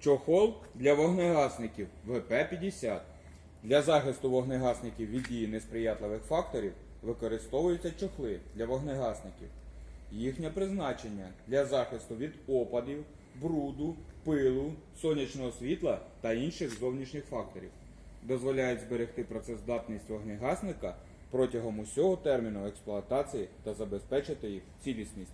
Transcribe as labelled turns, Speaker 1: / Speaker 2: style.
Speaker 1: Чохол для вогнегасників ВП-50. Для захисту вогнегасників від дії несприятливих факторів використовуються чохли для вогнегасників. Їхнє призначення для захисту від опадів, бруду, пилу, сонячного світла та інших зовнішніх факторів. Дозволяють зберегти працездатність вогнегасника протягом усього терміну експлуатації та забезпечити їх цілісність.